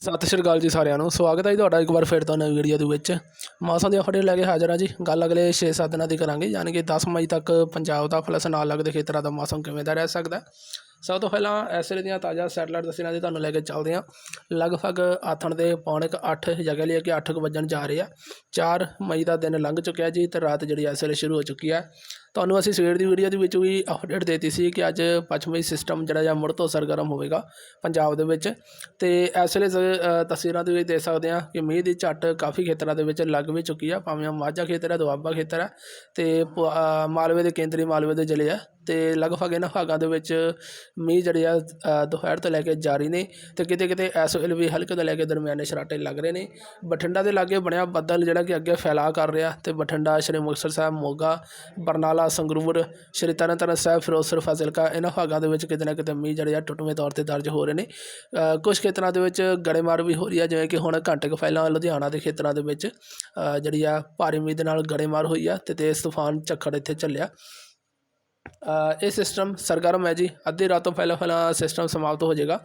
ਸਤਿ ਸ਼੍ਰੀ ਅਕਾਲ ਜੀ ਸਾਰਿਆਂ ਨੂੰ। ਸਵਾਗਤ ਹੈ ਜੀ ਤੁਹਾਡਾ ਇੱਕ ਵਾਰ ਫਿਰ ਤੋਂ ਨਵੀਂ ਵੀਡੀਓ ਦੇ ਵਿੱਚ। ਮੌਸਮ ਦੀ ਅਪਡੇਟ ਲੈ ਕੇ ਹਾਜ਼ਰ ਹਾਂ ਜੀ। ਗੱਲ ਅਗਲੇ 6-7 ਦਿਨਾਂ ਦੀ ਕਰਾਂਗੇ, ਯਾਨੀ ਕਿ 10 ਮਈ ਤੱਕ ਪੰਜਾਬ ਦਾ ਪਲਸ ਨਾਲ ਲੱਗਦੇ ਖੇਤਰਾਂ ਦਾ ਮੌਸਮ ਕਿਵੇਂ ਦਾ ਰਹਿ ਸਕਦਾ ਸਭ ਤੋਂ ਪਹਿਲਾਂ ਇਸ ਵੇਲੇ ਦੀਆਂ ਤਾਜ਼ਾ ਸੈਟਲਾਈਟ ਤਸਵੀਰਾਂ ਦੀ ਤੁਹਾਨੂੰ ਲੈ ਕੇ ਚੱਲਦੇ ਹਾਂ। ਲਗਭਗ ਆਥਣ ਦੇ ਪੌਣੇ ਕੁ 8 ਜਗ੍ਹਾ ਲਈ ਕਿ 8 ਕੁ ਵੱਜਣ ਜਾ ਰਹੇ ਆ। 4 ਮਈ ਦਾ ਦਿਨ ਲੰਘ ਚੁੱਕਿਆ ਜੀ ਤੇ ਰਾਤ ਜਿਹੜੀ ਇਸ ਵੇਲੇ ਸ਼ੁਰੂ ਹੋ ਚੁੱਕੀ ਹੈ ਤੁਹਾਨੂੰ ਅਸੀਂ ਸਵੇਰ ਦੀ ਵੀਡੀਓ ਦੇ ਵਿੱਚ ਵੀ ਅਪਡੇਟ ਦੇਤੀ ਸੀ ਕਿ ਅੱਜ ਪੱਛਮੀ ਸਿਸਟਮ ਜਿਹੜਾ ਜਾਂ ਮੁੜ ਤੋਂ ਸਰਗਰਮ ਹੋਵੇਗਾ ਪੰਜਾਬ ਦੇ ਵਿੱਚ। ਤੇ ਇਸ ਵੇਲੇ ਤਸਵੀਰਾਂ ਦੇ ਵਿੱਚ ਦੇਖ ਸਕਦੇ ਹਾਂ ਕਿ ਮੀਂਹ ਦੀ ਝੱਟ ਕਾਫੀ ਖੇਤਰਾਂ ਦੇ ਵਿੱਚ ਲੱਗ ਵੀ ਚੁੱਕੀ ਆ, ਭਾਵੇਂ ਉਹ ਮਾਝਾ ਖੇਤਰ ਹੈ ਦੁਆਬਾ ਖੇਤਰ ਹੈ ਤੇ ਪ- ਮਾਲਵੇ ਦੇ ਕੇਂਦਰੀ ਮਾਲਵੇ ਦੇ ਜ਼ਿਲ੍ਹੇ ਆ, ਤੇ ਲਗਭਗ ਇਹਨਾਂ ਭਾਗਾਂ ਦੇ ਵਿੱਚ ਮੀਂਹ ਜਿਹੜੇ ਆ ਦੁਪਹਿਰ ਤੋਂ ਲੈ ਕੇ ਜਾਰੀ ਨੇ ਤੇ ਕਿਤੇ ਕਿਤੇ ਇਸ ਵੇਲੇ ਵੀ ਹਲਕੇ ਤੋਂ ਲੈ ਕੇ ਦਰਮਿਆਨੇ ਸ਼ਰਾਟੇ ਲੱਗ ਰਹੇ ਨੇ। ਬਠਿੰਡਾ ਦੇ ਲਾਗੇ ਬਣਿਆ ਬੱਦਲ ਜਿਹੜਾ ਕਿ ਅੱਗੇ ਫੈਲਾਅ ਕਰ ਰਿਹਾ ਤੇ ਬਠਿੰਡਾ, ਸ਼੍ਰੀ ਮੁਕਤਸਰ ਸਾਹਿਬ, ਮੋਗਾ, ਬਰਨਾਲਾ ਸੰਗਰੂਰ ਸ਼੍ਰੀ ਤਰਨਤਾਰਨ ਸਾਹਿਬ ਫਿਰੋਜ਼ਪੁਰ ਫਾਜ਼ਿਲਕਾ ਇਹਨਾਂ ਭਾਗਾਂ ਦੇ ਵਿੱਚ ਕਿਤੇ ਨਾ ਕਿਤੇ ਮੀਂਹ ਜਿਹੜੇ ਆ ਟੁੱਟਵੇਂ ਤੌਰ ਤੇ ਦਰਜ ਹੋ ਰਹੇ ਨੇ। ਅ, ਕੁਝ ਖੇਤਰਾਂ ਦੇ ਵਿੱਚ ਗੜੇਮਾਰ ਵੀ ਹੋ ਰਹੀ ਆ ਜਿਵੇਂ ਕਿ ਹੁਣ ਘੰਟੇ ਕੁ ਪਹਿਲਾਂ ਲੁਧਿਆਣਾ ਦੇ ਖੇਤਰਾਂ ਦੇ ਵਿੱਚ ਜਿਹੜੀ ਆ ਭਾਰੀ ਮੀਂਹ ਦੇ ਨਾਲ ਗੜੇਮਾਰ ਹੋਈ ਆ ਤੇ ਤੇਜ਼ ਤੂਫਾਨ ਝੱਖੜ ਇੱਥੇ ਚੱਲਿਆ। ਇਹ ਸਿਸਟਮ ਸਰਗਰਮ ਹੈ ਜੀ। ਅੱਧੀ ਰਾਤ ਤੋਂ ਪਹਿਲਾਂ ਪਹਿਲਾਂ ਸਿਸਟਮ ਸਮਾਪਤ ਹੋ ਜਾਏਗਾ।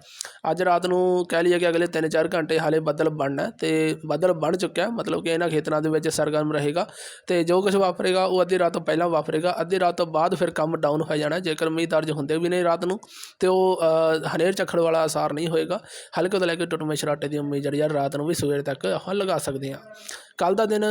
ਅੱਜ ਰਾਤ ਨੂੰ ਕਹਿ ਲਈਏ ਕਿ ਅਗਲੇ 3-4 ਘੰਟੇ ਹਾਲੇ ਬੱਦਲ ਬਣਨਾ ਹੈ ਤੇ ਬੱਦਲ ਬਣ ਚੁੱਕਿਆ ਮਤਲਬ ਕਿ ਇਹਨਾਂ ਖੇਤਰਾਂ ਦੇ ਵਿੱਚ ਸਰਗਰਮ ਰਹੇਗਾ ਤੇ ਜੋ ਕੁਝ ਵਾਪਰੇਗਾ ਉਹ ਅੱਧੀ ਰਾਤ ਤੋਂ ਪਹਿਲਾਂ ਵਾਪਰੇਗਾ। ਅੱਧੀ ਰਾਤ ਤੋਂ ਬਾਅਦ ਫਿਰ ਕੰਮ ਡਾਊਨ ਹੋ ਜਾਣਾ ਜੇਕਰ ਮੀਂਹ ਦਰਜ ਹੁੰਦੇ ਵੀ ਨੇ ਰਾਤ ਨੂੰ, ਤੇ ਉਹ ਹਨੇਰ ਚੱਖੜ ਵਾਲਾ ਅਸਰ ਨਹੀਂ ਹੋਏਗਾ। ਹਲਕੇ ਤੋਂ ਲੈ ਕੇ ਟੁੱਟਵੇਂ ਛਰਾਟੇ ਦੀ ਉਮੀਦ ਜਿਹੜੀ ਆ, ਰਾਤ ਨੂੰ ਵੀ ਸਵੇਰ ਤੱਕ ਲਗਾ ਸਕਦੇ ਹਾਂ। ਕੱਲ ਦਾ ਦਿਨ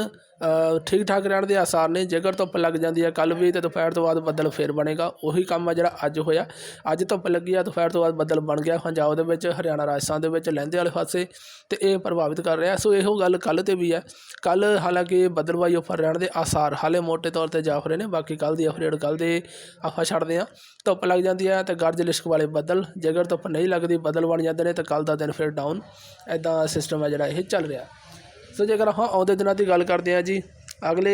ਠੀਕ ਠਾਕ ਰਹਿਣ ਦੇ ਆਸਾਰ ਨੇ, ਜੇਕਰ ਧੁੱਪ ਲੱਗ ਜਾਂਦੀ ਹੈ ਕੱਲ ਵੀ ਤੇ ਦੁਪਹਿਰ ਤੋਂ ਬਾਅਦ ਬੱਦਲ ਫੇਰ ਬਣੇਗਾ। ਉਹੀ ਕੰਮ ਆ ਜਿਹੜਾ ਅੱਜ ਹੋਇਆ। ਅੱਜ ਧੁੱਪ ਲੱਗੀ ਆ, ਦੁਪਹਿਰ ਤੋਂ ਬਾਅਦ ਬੱਦਲ ਬਣ ਗਿਆ। ਪੰਜਾਬ ਦੇ ਵਿੱਚ, ਹਰਿਆਣਾ, ਰਾਜਸਥਾਨ ਦੇ ਵਿੱਚ, ਲਹਿੰਦੇ ਵਾਲੇ ਪਾਸੇ ਤੇ ਇਹ ਪ੍ਰਭਾਵਿਤ ਕਰ ਰਿਹਾ। ਸੋ ਇਹੋ ਗੱਲ ਕੱਲ ਤੇ ਵੀ ਹੈ ਕੱਲ ਹਾਲਾਂਕਿ ਬੱਦਲਵਾਈ ਉੱਪਰ ਰਹਿਣ ਦੇ ਆਸਾਰ ਹਾਲੇ ਮੋٹے ਤੌਰ ਤੇ ਜਾਫ ਰਹੇ ਨੇ। ਬਾਕੀ ਕੱਲ ਦੀ ਅਫਰੇਡ ਕੱਲ ਦੇ ਆਪਾਂ ਛੱਡਦੇ ਹਾਂ। ਧੁੱਪ ਲੱਗ ਜਾਂਦੀ ਹੈ ਤੇ ਗਰਜ ਲਿਸ਼ਕ ਵਾਲੇ ਬੱਦਲ, ਜੇਕਰ ਧੁੱਪ ਨਹੀਂ ਲੱਗਦੀ, ਬੱਦਲ ਬਣ ਜਾਂਦੇ ਨੇ ਤੇ ਕੱਲ ਦਾ ਦਿਨ ਫਿਰ ਡਾਊਨ ਐਦਾਂ ਸਿਸਟਮ ਹੈ ਜਿਹੜਾ ਇਹ ਚੱਲ ਰਿਹਾ। ਸੋ ਜੇਕਰ ਆਪਾਂ ਆਉਂਦੇ ਦਿਨਾਂ ਦੀ ਗੱਲ ਕਰਦੇ ਹਾਂ ਜੀ, ਅਗਲੇ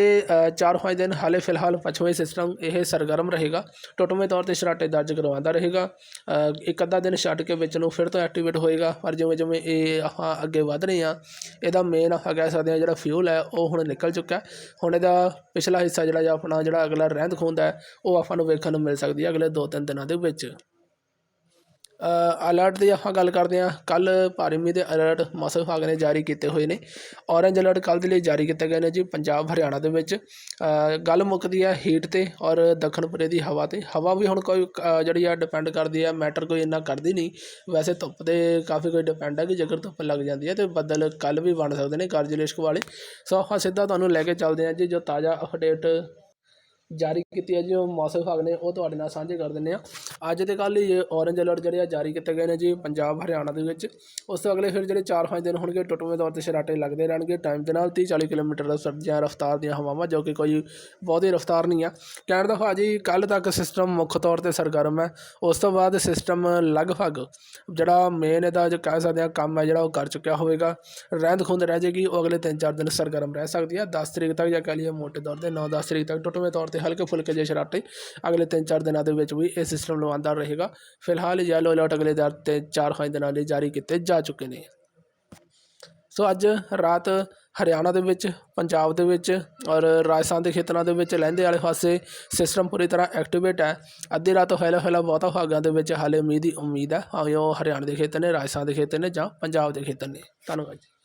4-5 ਦਿਨ ਹਾਲੇ ਫਿਲਹਾਲ ਪਛਵੇ ਸਿਸਟਮ ਇਹ ਸਰਗਰਮ ਰਹੇਗਾ। ਟੁੱਟਵੇਂ ਤੌਰ ਤੇ ਸਰਾਟੇ ਦਰਜ ਕਰਵਾਉਂਦਾ ਰਹੇਗਾ। ਇੱਕ ਅੱਧਾ ਦਿਨ ਛੱਡ ਕੇ ਵਿੱਚ ਨੂੰ ਫਿਰ ਤੋਂ ਐਕਟੀਵੇਟ ਹੋਏਗਾ, ਪਰ ਜਿਵੇਂ ਜਿਵੇਂ ਇਹ ਆਪਾਂ ਅੱਗੇ ਵਧ ਰਹੇ ਹਾਂ, ਇਹਦਾ ਮੇਨ ਆਪਾਂ ਕਹਿ ਸਕਦੇ ਹਾਂ ਜਿਹੜਾ ਫਿਊਲ ਹੈ, ਉਹ ਹੁਣ ਨਿਕਲ ਚੁੱਕਾ ਹੁਣ ਇਹਦਾ ਪਿਛਲਾ ਹਿੱਸਾ ਜਿਹੜਾ ਜਾਂ ਆਪਣਾ ਜਿਹੜਾ ਅਗਲਾ ਰਹਿੰਦ ਖੂੰਹਦ ਹੈ, ਉਹ ਆਪਾਂ ਨੂੰ ਵੇਖਣ ਨੂੰ ਮਿਲ ਸਕਦੀ ਹੈ ਅਗਲੇ 2-3 ਦਿਨਾਂ ਦੇ ਵਿੱਚ। ਅਲਰਟ ਦੀ ਆਪਾਂ ਗੱਲ ਕਰਦੇ ਹਾਂ। ਕੱਲ੍ਹ ਭਾਰੀ ਮੀਂਹ ਦੇ ਅਲਰਟ ਮੌਸਮ ਵਿਭਾਗ ਨੇ ਜਾਰੀ ਕੀਤੇ ਹੋਏ ਨੇ। ਔਰੇਂਜ ਅਲਰਟ ਕੱਲ੍ਹ ਦੇ ਲਈ ਜਾਰੀ ਕੀਤੇ ਗਏ ਨੇ ਜੀ ਪੰਜਾਬ ਹਰਿਆਣਾ ਦੇ ਵਿੱਚ। ਗੱਲ ਮੁੱਕਦੀ ਹੈ ਹੀਟ ਤੇ ਔਰ ਦੱਖਣਪੁਰੇ ਦੀ ਹਵਾ ਤੇ। ਹਵਾ ਵੀ ਹੁਣ ਕੋਈ ਅ, ਜਿਹੜੀ ਆ ਡਿਪੈਂਡ ਕਰਦੀ ਹੈ ਮੈਟਰ ਕੋਈ ਇੰਨਾ ਕਰਦੀ ਨਹੀਂ। ਵੈਸੇ ਧੁੱਪ ਤੇ ਕਾਫੀ ਕੋਈ ਡਿਪੈਂਡ ਹੈ ਕਿ ਜੇਕਰ ਧੁੱਪ ਲੱਗ ਜਾਂਦੀ ਹੈ ਤੇ ਬੱਦਲ ਕੱਲ੍ਹ ਵੀ ਬਣ ਸਕਦੇ ਨੇ ਗਰਜ ਲਿਸ਼ਕ ਵਾਲੇ। ਸੋ ਆਪਾਂ ਸਿੱਧਾ ਤੁਹਾਨੂੰ ਲੈ ਕੇ ਚੱਲਦੇ ਹਾਂ ਜੀ ਜੋ ਤਾਜ਼ਾ ਅਪਡੇਟ ਜਾਰੀ ਕੀਤੀ ਹੈ ਜੀ, ਉਹ ਮੌਸਮ ਵਿਭਾਗ ਨੇ ਉਹ ਤੁਹਾਡੇ ਨਾਲ ਸਾਂਝੇ ਕਰ ਦਿੰਦੇ ਆ ਅੱਜ ਤੇ ਕੱਲ੍ਹ ਹੀ ਔਰੇਂਜ ਅਲਰਟ ਜਿਹੜੇ ਆ ਜਾਰੀ ਕੀਤੇ ਗਏ ਨੇ ਜੀ, ਪੰਜਾਬ, ਹਰਿਆਣਾ ਦੇ ਵਿੱਚ। ਉਸ ਤੋਂ ਅਗਲੇ ਫਿਰ ਜਿਹੜੇ 4-5 ਦਿਨ ਹੋਣਗੇ, ਟੁੱਟਵੇਂ ਤੌਰ ਤੇ ਸ਼ਰਾਟੇ ਲੱਗਦੇ ਰਹਿਣਗੇ। ਟਾਈਮ ਦੇ ਨਾਲ 30-40 ਕਿਲੋਮੀਟਰ ਦਾ ਸਰਦੀਆਂ ਰਫ਼ਤਾਰ ਦੀਆਂ ਹਵਾਵਾਂ, ਜੋ ਕਿ ਕੋਈ ਬਹੁਤੀ ਰਫ਼ਤਾਰ ਨਹੀਂ ਆ। ਕਹਿਣ ਦਾ ਭਾਜੀ ਕੱਲ ਤੱਕ ਸਿਸਟਮ ਮੁੱਖ ਤੌਰ ਤੇ ਸਰਗਰਮ ਹੈ। ਉਸ ਤੋਂ ਬਾਅਦ ਸਿਸਟਮ ਲਗਭਗ ਜਿਹੜਾ ਮੇਨ ਇਹਦਾ ਜੋ ਕਹਿ ਸਕਦੇ ਆ ਕੰਮ ਹੈ, ਜਿਹੜਾ ਉਹ ਕਰ ਚੁੱਕਿਆ ਹੋਵੇਗਾ। ਰਹਿੰਦ ਖੁੰਦ ਰਹਿ ਜਾਏਗੀ ਉਹ ਅਗਲੇ 3-4 ਦਿਨ ਸਰਗਰਮ ਰਹਿ ਸਕਦੀ ਹੈ। 10 ਤਰੀਕ ਤੱਕ ਜਾਂ ਕਹਿ ਲਈਏ ਮੋਟੇ ਤੌਰ ਤੇ 9-10 ਤਰੀਕ ਤੱਕ ਟੁੱਟਵੇਂ ਤੌਰ ਤੇ ਹਲਕੇ ਫੁਲਕੇ ਜਿਹੇ ਸ਼ਰਾਟੇ ਅਗਲੇ 3-4 ਦਿਨਾਂ ਦੇ ਵਿੱਚ ਵੀ ਇਹ ਸਿਸਟਮ ਲਵਾਉਂਦਾ ਰਹੇਗਾ ਫਿਲਹਾਲ ਯੈਲੋ ਅਲਰਟ ਅਗਲੇ ਦਰ ਤੇ 4-5 ਦਿਨਾਂ ਲਈ ਜਾਰੀ ਕੀਤੇ ਜਾ ਚੁੱਕੇ ਨੇ ਸੋ ਅੱਜ ਰਾਤ ਹਰਿਆਣਾ ਦੇ ਵਿੱਚ ਪੰਜਾਬ ਦੇ ਵਿੱਚ ਔਰ ਰਾਜਸਥਾਨ ਦੇ ਖੇਤਰਾਂ ਦੇ ਵਿੱਚ ਲਹਿੰਦੇ ਵਾਲੇ ਪਾਸੇ ਸਿਸਟਮ ਪੂਰੀ ਤਰ੍ਹਾਂ ਐਕਟੀਵੇਟ ਹੈ ਅੱਧੀ ਰਾਤ ਤੋਂ ਪਹਿਲਾਂ ਪਹਿਲਾਂ ਬਹੁਤਾ ਭਾਗਾਂ ਦੇ ਵਿੱਚ ਹਾਲੇ ਮੀਂਹ ਦੀ ਉਮੀਦ ਹੈ ਭਾਵੇਂ ਉਹ ਹਰਿਆਣਾ ਦੇ ਖੇਤਰ ਨੇ ਰਾਜਸਥਾਨ ਦੇ ਖੇਤਰ ਨੇ ਜਾਂ ਪੰਜਾਬ ਦੇ ਖੇਤਰ ਨੇ ਧੰਨਵਾਦ ਜੀ